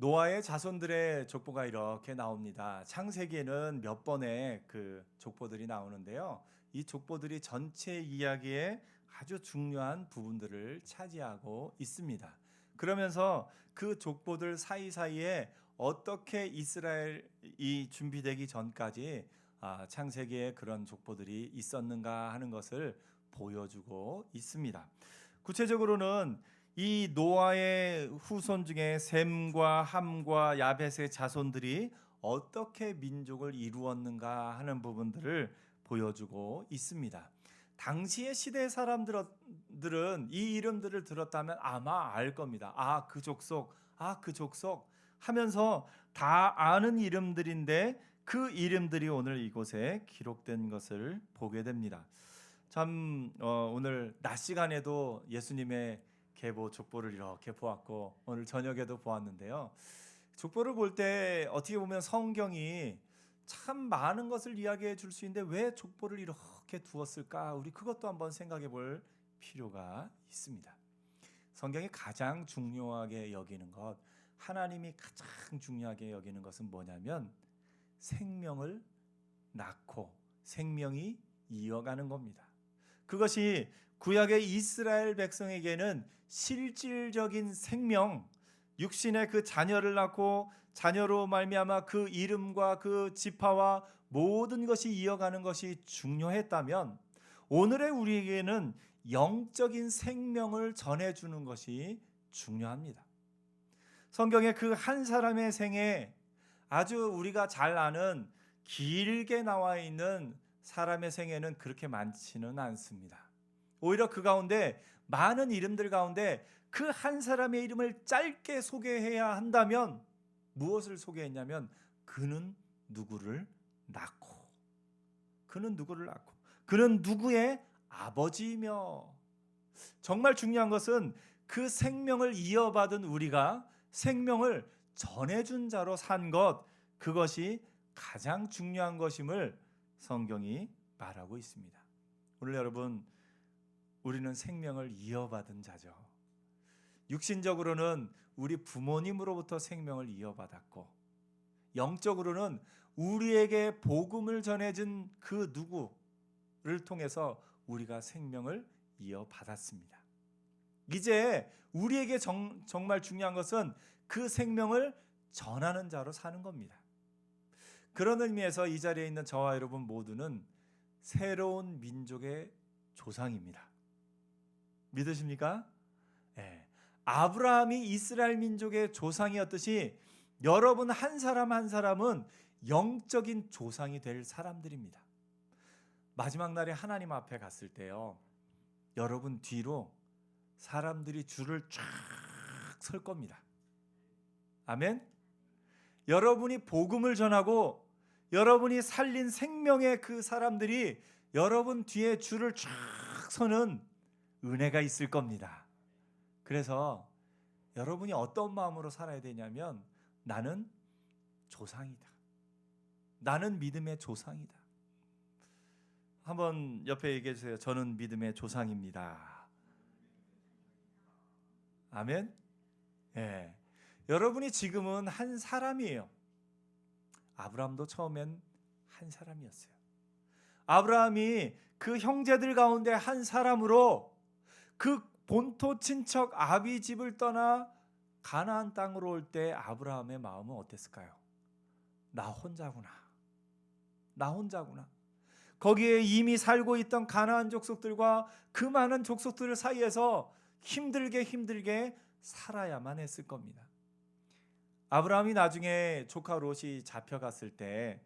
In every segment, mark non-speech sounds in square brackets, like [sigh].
노아의 자손들의 족보가 이렇게 나옵니다. 창세기에는 몇 번의 그 족보들이 나오는데요. 이 족보들이 전체 이야기에 아주 중요한 부분들을 차지하고 있습니다. 그러면서 그 족보들 사이사이에 어떻게 이스라엘이 준비되기 전까지 아, 창세기에 그런 족보들이 있었는가 하는 것을 보여주고 있습니다. 구체적으로는 이 노아의 후손 중에 셈과 함과 야벳의 자손들이 어떻게 민족을 이루었는가 하는 부분들을 보여주고 있습니다. 당시의 시대 사람들은 이 이름들을 들었다면 아마 알 겁니다. 아, 그 족속, 아, 그 족속 하면서 다 아는 이름들인데 그 이름들이 오늘 이곳에 기록된 것을 보게 됩니다. 참 어, 오늘 낮 시간에도 예수님의 계보 족보를 이렇게 보았고 오늘 저녁에도 보았는데요. 족보를 볼 때 어떻게 보면 성경이 참 많은 것을 이야기해 줄 수 있는데 왜 족보를 이렇게 두었을까? 우리 그것도 한번 생각해 볼 필요가 있습니다. 성경이 가장 중요하게 여기는 것, 하나님이 가장 중요하게 여기는 것은 뭐냐면 생명을 낳고 생명이 이어가는 겁니다. 그것이 구약의 이스라엘 백성에게는 실질적인 생명, 육신의 그 자녀를 낳고 자녀로 말미암아 그 이름과 그 지파와 모든 것이 이어가는 것이 중요했다면 오늘의 우리에게는 영적인 생명을 전해 주는 것이 중요합니다. 성경의 그 한 사람의 생에 아주 우리가 잘 아는 길게 나와 있는 사람의 생애는 그렇게 많지는 않습니다. 오히려 그 가운데 많은 이름들 가운데 그 한 사람의 이름을 짧게 소개해야 한다면 무엇을 소개했냐면 그는 누구를 낳고 그는 누구를 낳고 그는 누구의 아버지이며 정말 중요한 것은 그 생명을 이어받은 우리가 생명을 전해준 자로 산 것 그것이 가장 중요한 것임을 성경이 말하고 있습니다. 오늘 여러분 우리는 생명을 이어받은 자죠. 육신적으로는 우리 부모님으로부터 생명을 이어받았고 영적으로는 우리에게 복음을 전해준 그 누구를 통해서 우리가 생명을 이어받았습니다. 이제 우리에게 정, 정말 중요한 것은 그 생명을 전하는 자로 사는 겁니다. 그런 의미에서 이 자리에 있는 저와 여러분 모두는 새로운 민족의 조상입니다. 믿으십니까? 예. 아브라함이 이스라엘 민족의 조상이었듯이 여러분 한 사람 한 사람은 영적인 조상이 될 사람들입니다. 마지막 날에 하나님 앞에 갔을 때요. 여러분 뒤로 사람들이 줄을 쫙 설 겁니다. 아멘. 여러분이 복음을 전하고 여러분이 살린 생명의 그 사람들이 여러분 뒤에 줄을 쫙 서는 은혜가 있을 겁니다. 그래서 여러분이 어떤 마음으로 살아야 되냐면 나는 조상이다. 나는 믿음의 조상이다. 한번 옆에 얘기해 주세요. 저는 믿음의 조상입니다. 아멘. 예. 여러분이 지금은 한 사람이에요. 아브라함도 처음엔 한 사람이었어요. 아브라함이 그 형제들 가운데 한 사람으로 그 본토 친척 아비 집을 떠나 가나안 땅으로 올 때 아브라함의 마음은 어땠을까요? 나 혼자구나. 나 혼자구나. 거기에 이미 살고 있던 가나안 족속들과 그 많은 족속들 사이에서 힘들게 힘들게 살아야만 했을 겁니다. 아브라함이 나중에 조카 롯이 잡혀갔을 때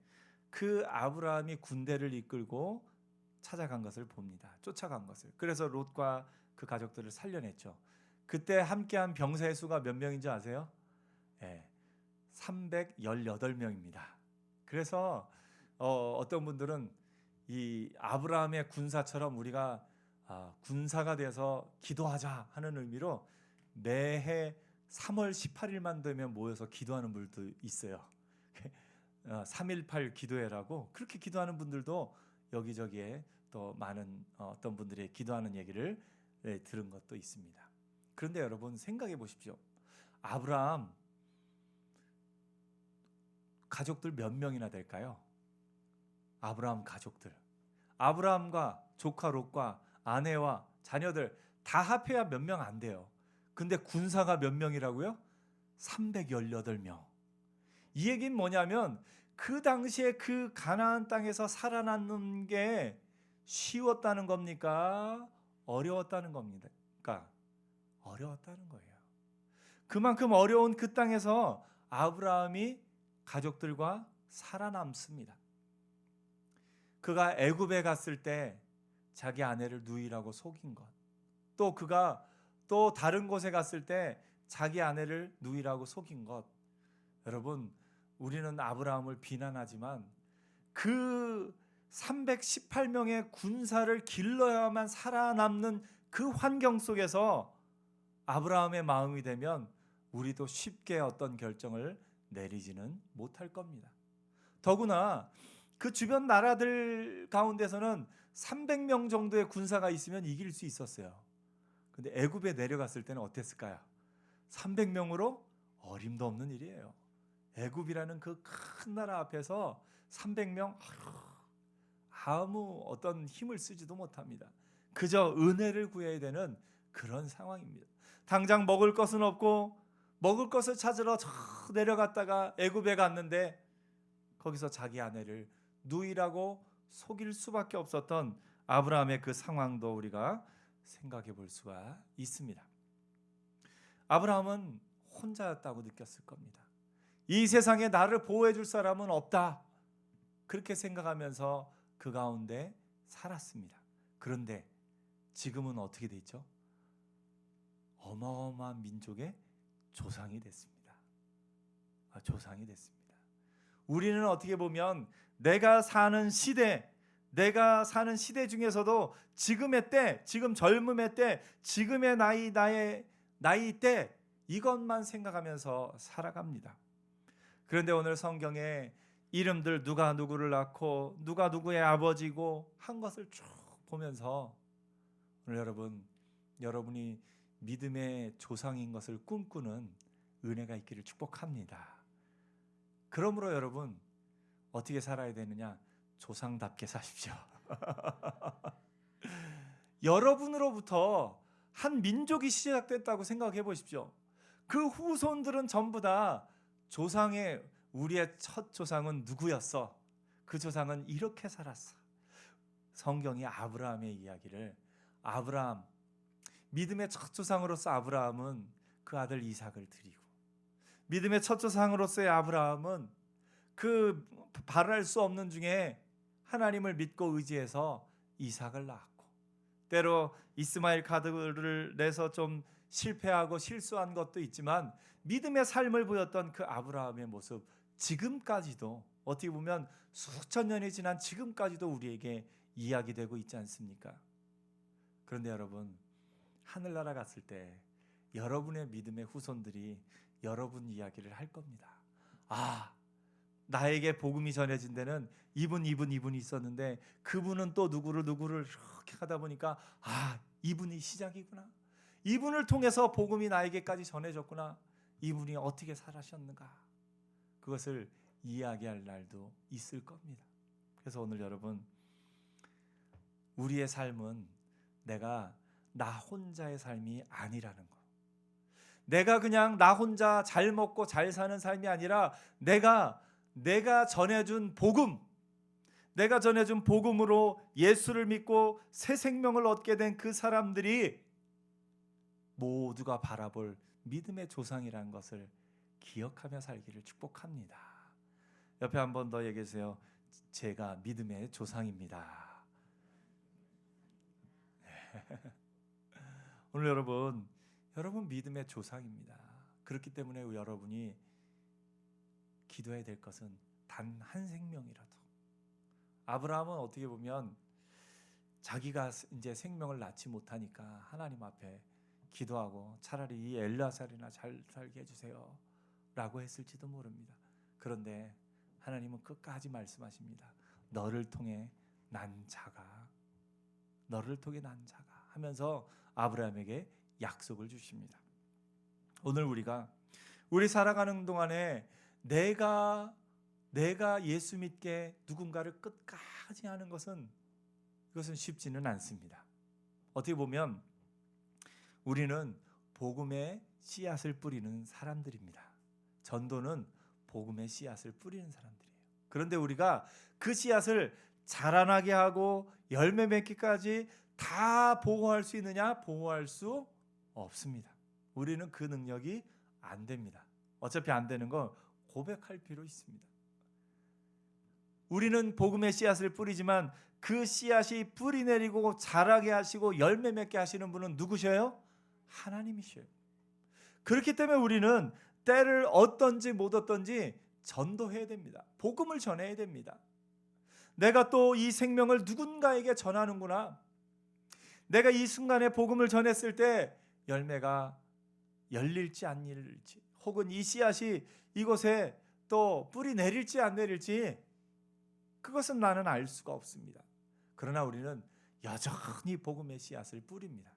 그 아브라함이 군대를 이끌고 찾아간 것을 봅니다. 쫓아간 것을. 그래서 롯과 그 가족들을 살려냈죠. 그때 함께한 병사의 수가 몇 명인지 아세요? 예. 318명입니다. 그래서 어, 어떤 분들은 이 아브라함의 군사처럼 우리가 아, 군사가 돼서 기도하자 하는 의미로 매해 3월 18일만 되면 모여서 기도하는 분들도 있어요. 318 [laughs] 어, 기도회라고 그렇게 기도하는 분들도 여기저기에 또 많은 어, 어떤 분들이 기도하는 얘기를 네, 들은 것도 있습니다. 그런데 여러분 생각해 보십시오. 아브라함 가족들 몇 명이나 될까요? 아브라함 가족들. 아브라함과 조카 롯과 아내와 자녀들 다 합해야 몇 명 안 돼요. 근데 군사가 몇 명이라고요? 318명. 이 얘기는 뭐냐면 그 당시에 그 가나안 땅에서 살아남는 게 쉬웠다는 겁니까? 어려웠다는 겁니다. 그러니까 어려웠다는 거예요. 그만큼 어려운 그 땅에서 아브라함이 가족들과 살아남습니다. 그가 애굽에 갔을 때 자기 아내를 누이라고 속인 것. 또 그가 또 다른 곳에 갔을 때 자기 아내를 누이라고 속인 것. 여러분, 우리는 아브라함을 비난하지만 그 318명의 군사를 길러야만 살아남는 그 환경 속에서 아브라함의 마음이 되면 우리도 쉽게 어떤 결정을 내리지는 못할 겁니다. 더구나 그 주변 나라들 가운데서는 300명 정도의 군사가 있으면 이길 수 있었어요. 근데 애굽에 내려갔을 때는 어땠을까요? 300명으로 어림도 없는 일이에요. 애굽이라는 그 큰 나라 앞에서 300명 아 무 어떤 힘을 쓰지도 못합니다. 그저 은혜를 구해야 되는 그런 상황입니다. 당장 먹을 것은 없고 먹을 것을 찾으러 저 내려갔다가 애굽에 갔는데 거기서 자기 아내를 누이라고 속일 수밖에 없었던 아브라함의 그 상황도 우리가 생각해 볼 수가 있습니다. 아브라함은 혼자였다고 느꼈을 겁니다. 이 세상에 나를 보호해 줄 사람은 없다. 그렇게 생각하면서 그 가운데 살았습니다. 그런데 지금은 어떻게 돼 있죠? 어마어마한 민족의 조상이 됐습니다. 아, 조상이 됐습니다. 우리는 어떻게 보면 내가 사는 시대, 내가 사는 시대 중에서도 지금의 때, 지금 젊음의 때, 지금의 나이 나의 나이 때 이것만 생각하면서 살아갑니다. 그런데 오늘 성경에 이름들 누가 누구를 낳고 누가 누구의 아버지고 한 것을 쭉 보면서 오늘 여러분 여러분이 믿음의 조상인 것을 꿈꾸는 은혜가 있기를 축복합니다. 그러므로 여러분 어떻게 살아야 되느냐? 조상답게 사십시오. [laughs] 여러분으로부터 한 민족이 시작됐다고 생각해 보십시오. 그 후손들은 전부 다 조상의 우리의 첫 조상은 누구였어? 그 조상은 이렇게 살았어. 성경이 아브라함의 이야기를 아브라함 믿음의 첫 조상으로서 아브라함은 그 아들 이삭을 드리고 믿음의 첫 조상으로서의 아브라함은 그 바랄 수 없는 중에 하나님을 믿고 의지해서 이삭을 낳았고 때로 이스마엘 카드를 내서 좀 실패하고 실수한 것도 있지만 믿음의 삶을 보였던 그 아브라함의 모습 지금까지도 어떻게 보면 수천 년이 지난 지금까지도 우리에게 이야기되고 있지 않습니까? 그런데 여러분 하늘나라 갔을 때 여러분의 믿음의 후손들이 여러분 이야기를 할 겁니다. 아, 나에게 복음이 전해진 데는 이분 이분 이분이 있었는데 그분은 또 누구를 누구를 이렇게 하다 보니까 아, 이분이 시작이구나. 이분을 통해서 복음이 나에게까지 전해졌구나. 이분이 어떻게 살아셨는가? 그것을 이야기할 날도 있을 겁니다. 그래서 오늘 여러분 우리의 삶은 내가 나 혼자의 삶이 아니라는 거. 내가 그냥 나 혼자 잘 먹고 잘 사는 삶이 아니라 내가 내가 전해준 복음, 내가 전해준 복음으로 예수를 믿고 새 생명을 얻게 된 그 사람들이 모두가 바라볼 믿음의 조상이라는 것을 기억하며 살기를 축복합니다. 옆에 한 번 더 얘기해 주세요. 제가 믿음의 조상입니다. [laughs] 오늘 여러분, 여러분 믿음의 조상입니다. 그렇기 때문에 여러분이 기도해야 될 것은 단 한 생명이라도. 아브라함은 어떻게 보면 자기가 이제 생명을 낳지 못하니까 하나님 앞에 기도하고 차라리 이 엘라살이나 잘 살게 해주세요. 라고 했을지도 모릅니다. 그런데 하나님은 끝까지 말씀하십니다. 너를 통해 난 자가, 너를 통해 난 자가 하면서 아브라함에게 약속을 주십니다. 오늘 우리가 우리 살아가는 동안에 내가 내가 예수 믿게 누군가를 끝까지 하는 것은 이것은 쉽지는 않습니다. 어떻게 보면 우리는 복음의 씨앗을 뿌리는 사람들입니다. 전도는 복음의 씨앗을 뿌리는 사람들이에요. 그런데 우리가 그 씨앗을 자라나게 하고 열매 맺기까지 다 보호할 수 있느냐? 보호할 수 없습니다. 우리는 그 능력이 안 됩니다. 어차피 안 되는 건 고백할 필요 있습니다. 우리는 복음의 씨앗을 뿌리지만 그 씨앗이 뿌리 내리고 자라게 하시고 열매 맺게 하시는 분은 누구셔요? 하나님이셔요. 그렇기 때문에 우리는 때를 어떤지 못 어떤지 전도해야 됩니다. 복음을 전해야 됩니다. 내가 또 이 생명을 누군가에게 전하는구나. 내가 이 순간에 복음을 전했을 때 열매가 열릴지 안 열릴지 혹은 이 씨앗이 이곳에 또 뿌리 내릴지 안 내릴지 그것은 나는 알 수가 없습니다. 그러나 우리는 여전히 복음의 씨앗을 뿌립니다.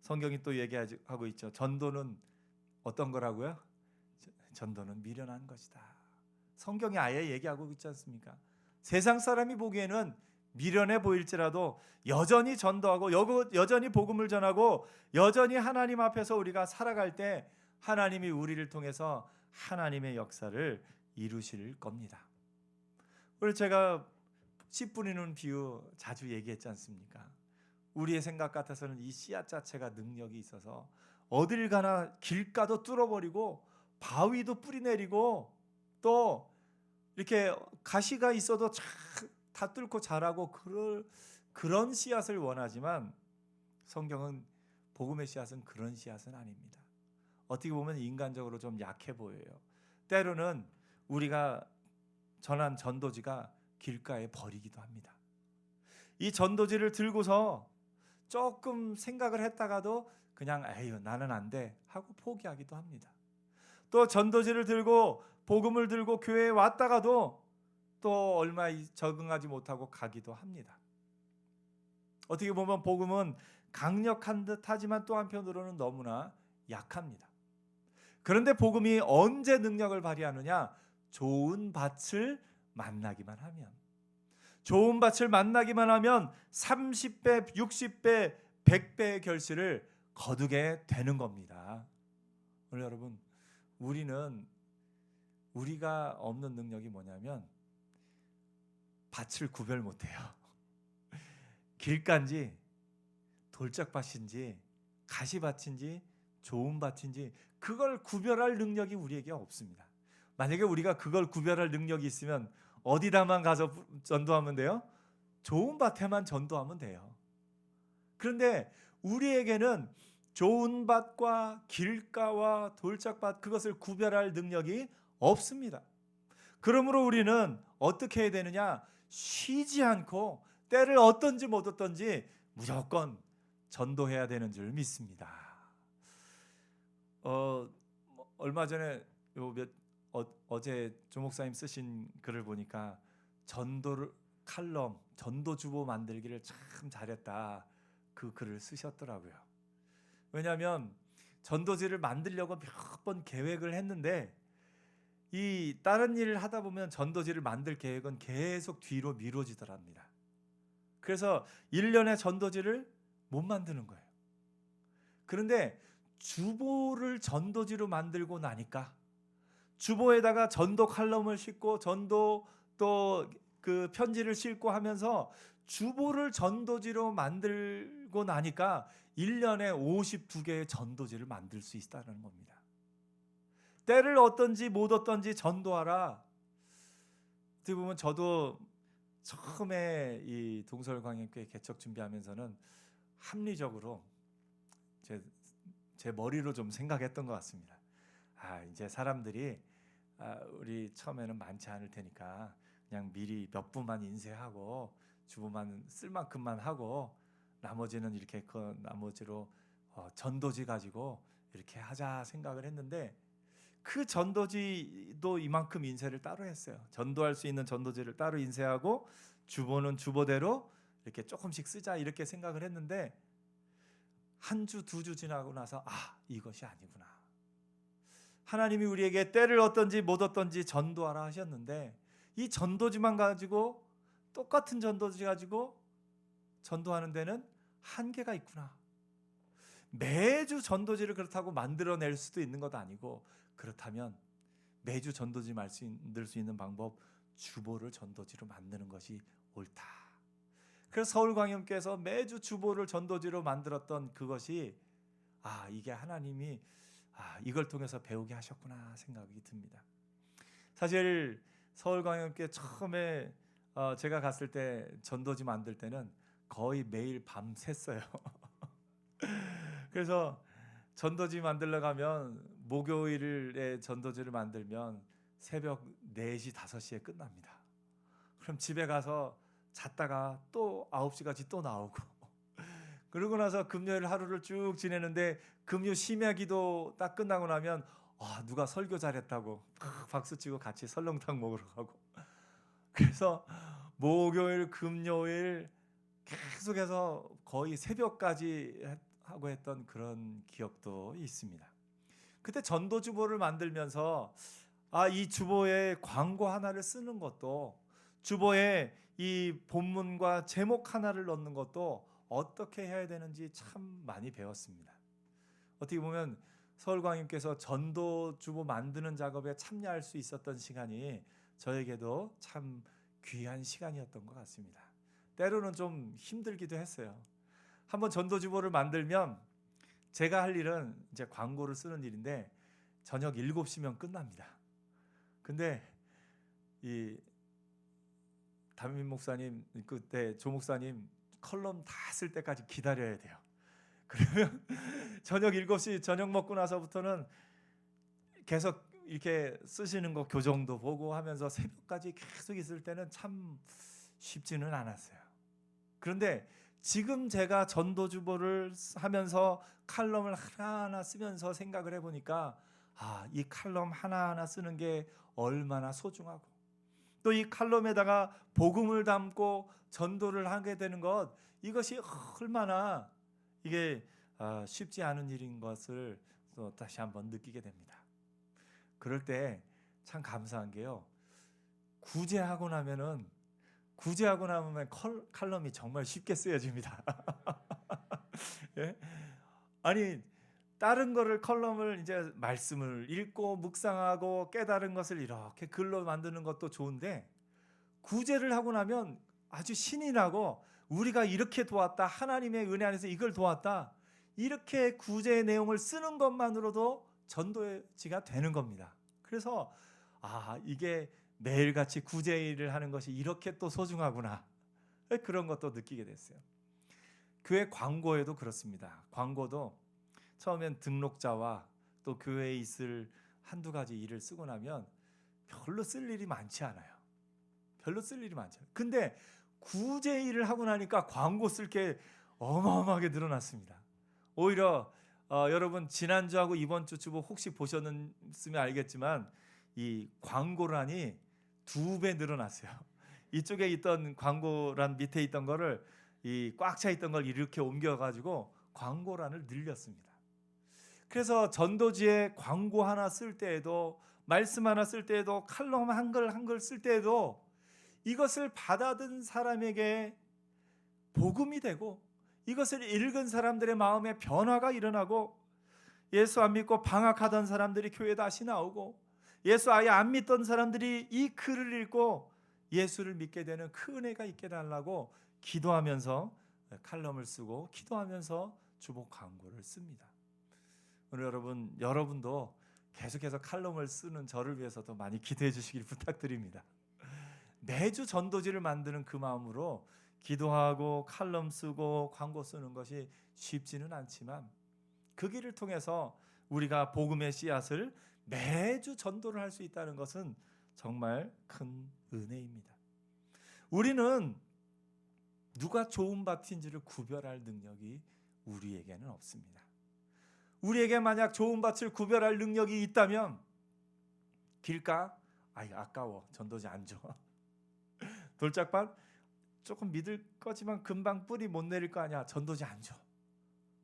성경이 또 얘기하고 있죠. 전도는 어떤 거라고요? 전도는 미련한 것이다. 성경이 아예 얘기하고 있지 않습니까? 세상 사람이 보기에는 미련해 보일지라도 여전히 전도하고 여전히 복음을 전하고 여전히 하나님 앞에서 우리가 살아갈 때 하나님이 우리를 통해서 하나님의 역사를 이루실 겁니다. 오늘 제가 씨 뿌리는 비유 자주 얘기했지 않습니까? 우리의 생각 같아서는 이 씨앗 자체가 능력이 있어서 어딜 가나 길가도 뚫어버리고 바위도 뿌리 내리고 또 이렇게 가시가 있어도 다 뚫고 자라고 그럴 그런 씨앗을 원하지만 성경은 복음의 씨앗은 그런 씨앗은 아닙니다. 어떻게 보면 인간적으로 좀 약해 보여요. 때로는 우리가 전한 전도지가 길가에 버리기도 합니다. 이 전도지를 들고서 조금 생각을 했다가도 그냥 에휴 나는 안 돼 하고 포기하기도 합니다. 또 전도지를 들고 복음을 들고 교회에 왔다가도 또 얼마 적응하지 못하고 가기도 합니다. 어떻게 보면 복음은 강력한 듯 하지만 또 한편으로는 너무나 약합니다. 그런데 복음이 언제 능력을 발휘하느냐? 좋은 밭을 만나기만 하면. 좋은 밭을 만나기만 하면 30배, 60배, 100배의 결실을 거두게 되는 겁니다. 오늘 여러분, 우리는 우리가 없는 능력이 뭐냐면 밭을 구별 못 해요. [laughs] 길간지 돌짝밭인지 가시밭인지 좋은 밭인지 그걸 구별할 능력이 우리에게 없습니다. 만약에 우리가 그걸 구별할 능력이 있으면 어디다만 가서 전도하면 돼요? 좋은 밭에만 전도하면 돼요. 그런데 우리에게는 좋은 밭과 길가와 돌짝밭 그것을 구별할 능력이 없습니다. 그러므로 우리는 어떻게 해야 되느냐? 쉬지 않고 때를 어떤지 못 어떤지 무조건 전도해야 되는 줄 믿습니다. 어 얼마 전에 요몇 어, 제 조목사님 쓰신 글을 보니까 전도를 칼럼 전도 주보 만들기를 참 잘했다 그 글을 쓰셨더라고요. 왜냐하면 전도지를 만들려고 몇 번 계획을 했는데 이 다른 일을 하다 보면 전도지를 만들 계획은 계속 뒤로 미뤄지더랍니다. 그래서 1년의 전도지를 못 만드는 거예요. 그런데 주보를 전도지로 만들고 나니까 주보에다가 전도 칼럼을 싣고 전도 또 그 편지를 싣고 하면서 주보를 전도지로 만들고 나니까 1년에 52개의 전도지를 만들 수 있다는 겁니다. 때를 어떤지 못 어떤지 전도하라. 어떻게 보면 저도 처음에 이 동설광역교회 개척 준비하면서는 합리적으로 제, 제 머리로 좀 생각했던 것 같습니다. 아 이제 사람들이 아, 우리 처음에는 많지 않을 테니까 그냥 미리 몇 분만 인쇄하고 주부만 쓸 만큼만 하고 나머지는 이렇게 그 나머지로 어, 전도지 가지고 이렇게 하자 생각을 했는데 그 전도지도 이만큼 인쇄를 따로 했어요. 전도할 수 있는 전도지를 따로 인쇄하고 주보는 주보대로 이렇게 조금씩 쓰자 이렇게 생각을 했는데 한 주 두 주 지나고 나서 아 이것이 아니구나. 하나님이 우리에게 때를 어떤지 못 어떤지 전도하라 하셨는데 이 전도지만 가지고 똑같은 전도지 가지고 전도하는 데는 한계가 있구나. 매주 전도지를 그렇다고 만들어낼 수도 있는 것도 아니고 그렇다면 매주 전도지 만들 수 있는 방법 주보를 전도지로 만드는 것이 옳다. 그래서 서울광염교에서 매주 주보를 전도지로 만들었던 그것이 아 이게 하나님이 아 이걸 통해서 배우게 하셨구나 생각이 듭니다. 사실 서울광염교회 처음에 어, 제가 갔을 때 전도지 만들 때는 거의 매일 밤 샜어요. [laughs] 그래서 전도지 만들러 가면 목요일에 전도지를 만들면 새벽 4시 5시에 끝납니다. 그럼 집에 가서 잤다가 또 9시까지 또 나오고 [laughs] 그러고 나서 금요일 하루를 쭉 지내는데 금요 심야 기도 딱 끝나고 나면 아, 누가 설교 잘했다고 박수 치고 같이 설렁탕 먹으러 가고 그래서 목요일 금요일 계속해서 거의 새벽까지 하고 했던 그런 기억도 있습니다. 그때 전도 주보를 만들면서 아, 이 주보에 광고 하나를 쓰는 것도 주보에 이 본문과 제목 하나를 넣는 것도 어떻게 해야 되는지 참 많이 배웠습니다. 어떻게 보면 서울광님께서 전도 주보 만드는 작업에 참여할 수 있었던 시간이 저에게도 참 귀한 시간이었던 것 같습니다. 때로는 좀 힘들기도 했어요. 한번 전도 주보를 만들면 제가 할 일은 이제 광고를 쓰는 일인데 저녁 7시면 끝납니다. 근데 이 담임 목사님 그때 조 목사님 컬럼 다 쓸 때까지 기다려야 돼요. [laughs] 그러면 저녁 7시 저녁 먹고 나서부터는 계속 이렇게 쓰시는 거 교정도 보고 하면서 새벽까지 계속 있을 때는 참 쉽지는 않았어요. 그런데 지금 제가 전도주보를 하면서 칼럼을 하나하나 쓰면서 생각을 해보니까 아, 이 칼럼 하나하나 쓰는 게 얼마나 소중하고 또 이 칼럼에다가 복음을 담고 전도를 하게 되는 것 이것이 얼마나 이게 아, 쉽지 않은 일인 것을 또 다시 한번 느끼게 됩니다. 그럴 때 참 감사한 게요. 구제하고 나면은 구제하고 나면 컬, 칼럼이 정말 쉽게 쓰여집니다. [laughs] 예? 아니 다른 거를 컬럼을 이제 말씀을 읽고 묵상하고 깨달은 것을 이렇게 글로 만드는 것도 좋은데 구제를 하고 나면 아주 신이 나고 우리가 이렇게 도왔다 하나님의 은혜 안에서 이걸 도왔다 이렇게 구제의 내용을 쓰는 것만으로도 전도지가 되는 겁니다. 그래서 아 이게 매일같이 구제 일을 하는 것이 이렇게 또 소중하구나 그런 것도 느끼게 됐어요. 교회 광고에도 그렇습니다. 광고도 처음엔 등록자와 또 교회에 있을 한두 가지 일을 쓰고 나면 별로 쓸 일이 많지 않아요. 별로 쓸 일이 않아요. 근데 구제 일을 하고 나니까 광고 쓸 게 어마어마하게 늘어났습니다. 오히려 어, 여러분 지난주하고 이번 주 주보 혹시 보셨으면 알겠지만 이 광고란이 두 배 늘어났어요. [laughs] 이쪽에 있던 광고란 밑에 있던 거를 이 꽉 차 있던 걸 이렇게 옮겨 가지고 광고란을 늘렸습니다. 그래서 전도지에 광고 하나 쓸 때에도 말씀 하나 쓸 때에도 칼럼 한글 한글 쓸 때에도 이것을 받아든 사람에게 복음이 되고 이것을 읽은 사람들의 마음에 변화가 일어나고 예수 안 믿고 방학하던 사람들이 교회 다시 나오고 예수 아예 안 믿던 사람들이 이 글을 읽고 예수를 믿게 되는 큰 은혜가 있게 달라고 기도하면서 칼럼을 쓰고 기도하면서 주복 광고를 씁니다. 오늘 여러분 여러분도 계속해서 칼럼을 쓰는 저를 위해서도 많이 기도해 주시길 부탁드립니다. 매주 전도지를 만드는 그 마음으로 기도하고 칼럼 쓰고 광고 쓰는 것이 쉽지는 않지만 그 길을 통해서 우리가 복음의 씨앗을 매주 전도를 할 수 있다는 것은 정말 큰 은혜입니다. 우리는 누가 좋은 밭인지를 구별할 능력이 우리에게는 없습니다. 우리에게 만약 좋은 밭을 구별할 능력이 있다면 길가 아이 아까워 전도지 안 줘. [laughs] 돌짝밭 조금 믿을 거지만 금방 뿌리 못 내릴 거 아니야 전도지 안 줘.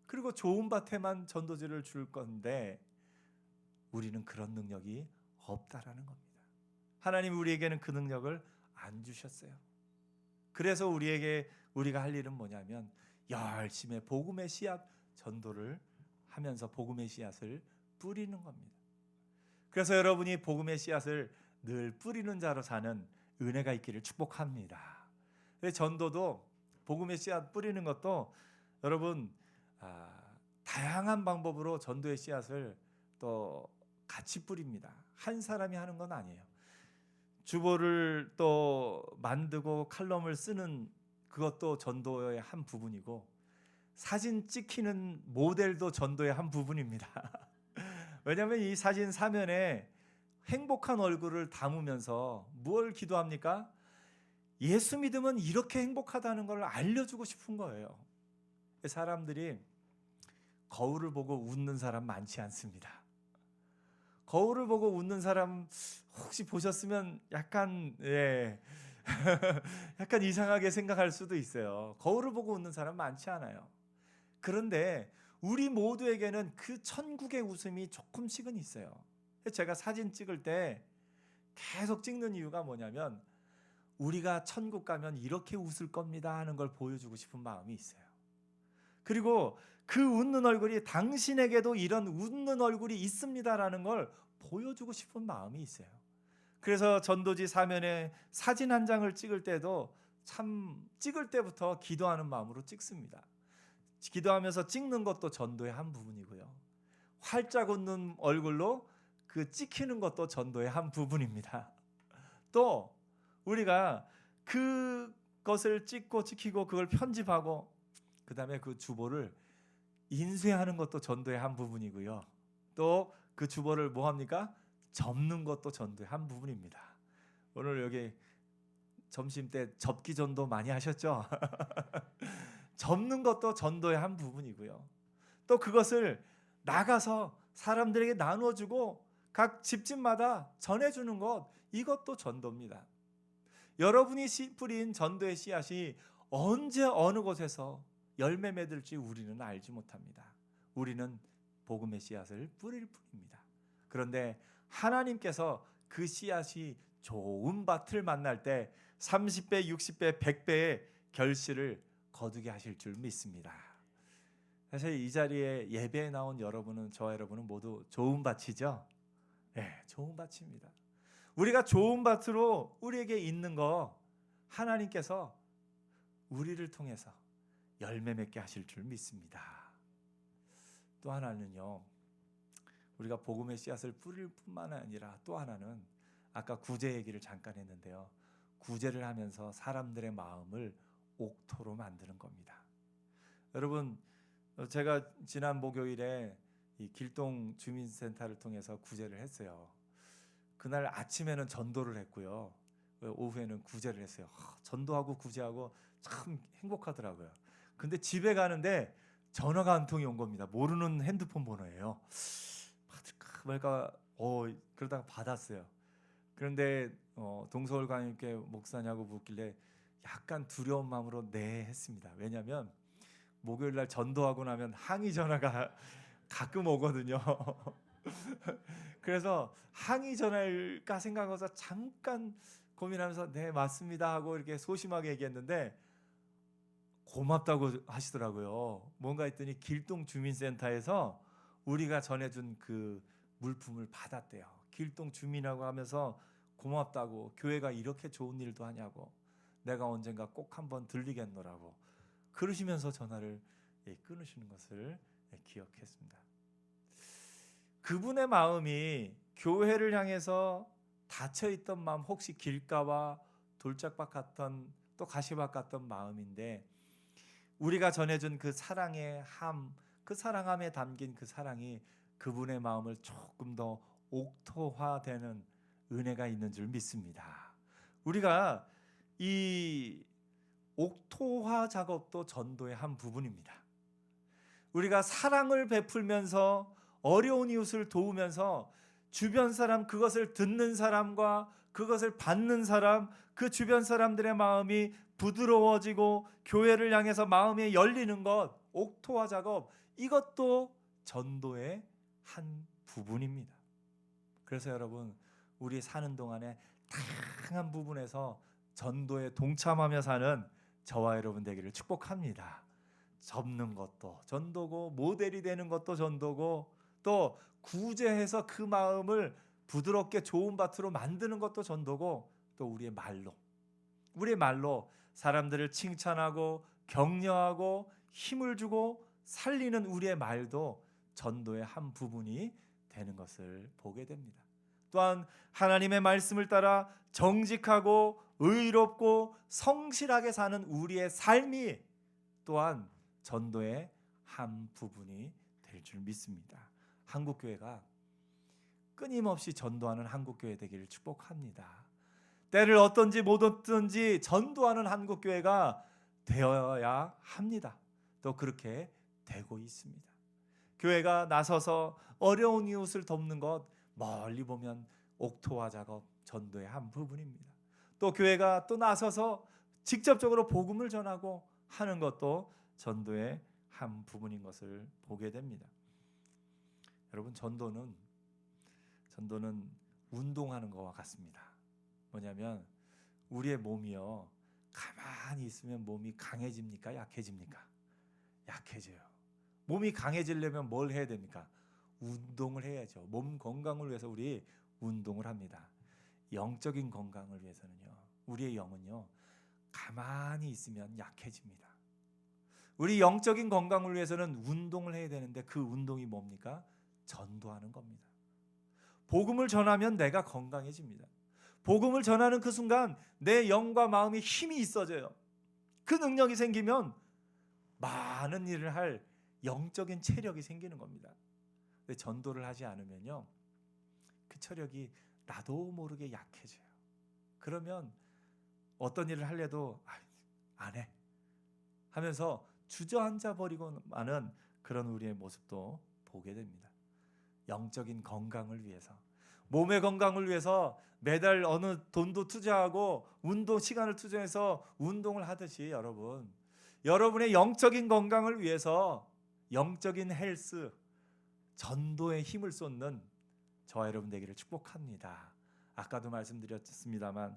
그리고 좋은 밭에만 전도지를 줄 건데 우리는 그런 능력이 없다라는 겁니다. 하나님 우리에게는 그 능력을 안 주셨어요. 그래서 우리에게 우리가 할 일은 뭐냐면 열심히 복음의 씨앗 전도를 하면서 복음의 씨앗을 뿌리는 겁니다. 그래서 여러분이 복음의 씨앗을 늘 뿌리는 자로 사는 은혜가 있기를 축복합니다. 그래서 전도도 복음의 씨앗 뿌리는 것도 여러분 아, 다양한 방법으로 전도의 씨앗을 또 같이 뿌립니다. 한 사람이 하는 건 아니에요. 주보를 또 만들고 칼럼을 쓰는 그것도 전도의 한 부분이고 사진 찍히는 모델도 전도의 한 부분입니다. [laughs] 왜냐하면 이 사진 사면에 행복한 얼굴을 담으면서 뭘 기도합니까? 예수 믿으면 이렇게 행복하다는 걸 알려주고 싶은 거예요. 사람들이 거울을 보고 웃는 사람 많지 않습니다. 거울을 보고 웃는 사람 혹시 보셨으면 약간 예. [laughs] 약간 이상하게 생각할 수도 있어요. 거울을 보고 웃는 사람 많지 않아요. 그런데 우리 모두에게는 그 천국의 웃음이 조금씩은 있어요. 제가 사진 찍을 때 계속 찍는 이유가 뭐냐면 우리가 천국 가면 이렇게 웃을 겁니다 하는 걸 보여주고 싶은 마음이 있어요. 그리고 그 웃는 얼굴이 당신에게도 이런 웃는 얼굴이 있습니다라는 걸 보여주고 싶은 마음이 있어요. 그래서 전도지 사면에 사진 한 장을 찍을 때도 참 찍을 때부터 기도하는 마음으로 찍습니다. 기도하면서 찍는 것도 전도의 한 부분이고요. 활짝 웃는 얼굴로 그 찍히는 것도 전도의 한 부분입니다. 또 우리가 그것을 찍고 찍히고 그걸 편집하고 그 다음에 그 주보를 인쇄하는 것도 전도의 한 부분이고요. 또 그 주보를 뭐 합니까? 접는 것도 전도의 한 부분입니다. 오늘 여기 점심 때 접기 전도 많이 하셨죠? [laughs] 접는 것도 전도의 한 부분이고요. 또 그것을 나가서 사람들에게 나누어 주고 각 집집마다 전해 주는 것 이것도 전도입니다. 여러분이 씨 뿌린 전도의 씨앗이 언제 어느 곳에서 열매 맺을지 우리는 알지 못합니다. 우리는 복음의 씨앗을 뿌릴 뿐입니다. 그런데 하나님께서 그 씨앗이 좋은 밭을 만날 때 30배, 60배, 100배의 결실을 거두게 하실 줄 믿습니다. 사실 이 자리에 예배에 나온 여러분은 저 여러분은 모두 좋은 밭이죠. 네, 좋은 밭입니다. 우리가 좋은 밭으로 우리에게 있는 거 하나님께서 우리를 통해서 열매 맺게 하실 줄 믿습니다. 또 하나는요. 우리가 복음의 씨앗을 뿌릴 뿐만 아니라 또 하나는 아까 구제 얘기를 잠깐 했는데요. 구제를 하면서 사람들의 마음을 옥토로 만드는 겁니다. 여러분 제가 지난 목요일에 이 길동 주민센터를 통해서 구제를 했어요. 그날 아침에는 전도를 했고요. 오후에는 구제를 했어요. 전도하고 구제하고 참 행복하더라고요. 근데 집에 가는데 전화가 한 통이 온 겁니다. 모르는 핸드폰 번호예요. 받을까 말까 어 그러다가 받았어요. 그런데 어, 동서울 관님께 목사냐고 묻길래 약간 두려운 마음으로 네 했습니다. 왜냐하면 목요일 날 전도하고 나면 항의 전화가 [laughs] 가끔 오거든요. [laughs] [laughs] 그래서 항의 전화일까 생각해서 잠깐 고민하면서 네 맞습니다 하고 이렇게 소심하게 얘기했는데 고맙다고 하시더라고요. 뭔가 했더니 길동 주민센터에서 우리가 전해준 그 물품을 받았대요. 길동 주민하고 하면서 고맙다고 교회가 이렇게 좋은 일도 하냐고 내가 언젠가 꼭 한번 들리겠노라고 그러시면서 전화를 예, 끊으시는 것을 예, 기억했습니다. 그분의 마음이 교회를 향해서 닫혀 있던 마음 혹시 길가와 돌짝밭 같던 또 가시밭 같던 마음인데 우리가 전해준 그 사랑의 함, 그 사랑함에 담긴 그 사랑이 그분의 마음을 조금 더 옥토화되는 은혜가 있는 줄 믿습니다. 우리가 이 옥토화 작업도 전도의 한 부분입니다. 우리가 사랑을 베풀면서 어려운 이웃을 도우면서 주변 사람 그것을 듣는 사람과 그것을 받는 사람 그 주변 사람들의 마음이 부드러워지고 교회를 향해서 마음이 열리는 것 옥토화 작업 이것도 전도의 한 부분입니다. 그래서 여러분 우리 사는 동안에 다양한 부분에서 전도에 동참하며 사는 저와 여러분 되기를 축복합니다. 접는 것도 전도고 모델이 되는 것도 전도고 또 구제해서 그 마음을 부드럽게 좋은 밭으로 만드는 것도 전도고 또 우리의 말로 우리의 말로 사람들을 칭찬하고 격려하고 힘을 주고 살리는 우리의 말도 전도의 한 부분이 되는 것을 보게 됩니다. 또한 하나님의 말씀을 따라 정직하고 의롭고 성실하게 사는 우리의 삶이 또한 전도의 한 부분이 될 줄 믿습니다. 한국 교회가 끊임없이 전도하는 한국 교회 되기를 축복합니다. 때를 어떤지 못 어떤지 전도하는 한국 교회가 되어야 합니다. 또 그렇게 되고 있습니다. 교회가 나서서 어려운 이웃을 돕는 것 멀리 보면 옥토화 작업 전도의 한 부분입니다. 또 교회가 또 나서서 직접적으로 복음을 전하고 하는 것도 전도의 한 부분인 것을 보게 됩니다. 여러분 전도는 전도는 운동하는 것과 같습니다. 뭐냐면 우리의 몸이요 가만히 있으면 몸이 강해집니까 약해집니까? 약해져요. 몸이 강해지려면 뭘 해야 됩니까? 운동을 해야죠. 몸 건강을 위해서 우리 운동을 합니다. 영적인 건강을 위해서는요. 우리의 영은요. 가만히 있으면 약해집니다. 우리 영적인 건강을 위해서는 운동을 해야 되는데 그 운동이 뭡니까? 전도하는 겁니다. 복음을 전하면 내가 건강해집니다. 복음을 전하는 그 순간 내 영과 마음이 힘이 있어져요. 그 능력이 생기면 많은 일을 할 영적인 체력이 생기는 겁니다. 근데 전도를 하지 않으면요. 그 체력이 나도 모르게 약해져요. 그러면 어떤 일을 하려도 안 해. 하면서 주저앉아 버리고 마는 그런 우리의 모습도 보게 됩니다. 영적인 건강을 위해서 몸의 건강을 위해서 매달 어느 돈도 투자하고 운동 시간을 투자해서 운동을 하듯이 여러분 여러분의 영적인 건강을 위해서 영적인 헬스 전도에 힘을 쏟는 저와 여러분 되기를 축복합니다. 아까도 말씀드렸습니다만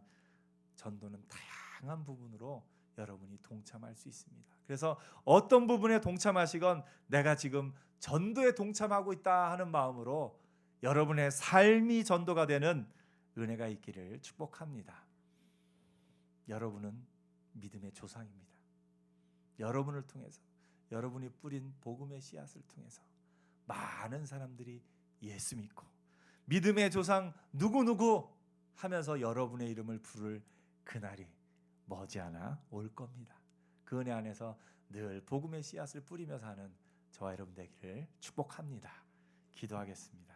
전도는 다양한 부분으로 여러분이 동참할 수 있습니다. 그래서 어떤 부분에 동참하시건 내가 지금 전도에 동참하고 있다 하는 마음으로 여러분의 삶이 전도가 되는 은혜가 있기를 축복합니다. 여러분은 믿음의 조상입니다. 여러분을 통해서 여러분이 뿌린 복음의 씨앗을 통해서 많은 사람들이 예수 믿고 믿음의 조상 누구누구 하면서 여러분의 이름을 부를 그날이 머지않아 올 겁니다. 그 은혜 안에서 늘 복음의 씨앗을 뿌리며 사는 저와 여러분 되기를 축복합니다. 기도하겠습니다.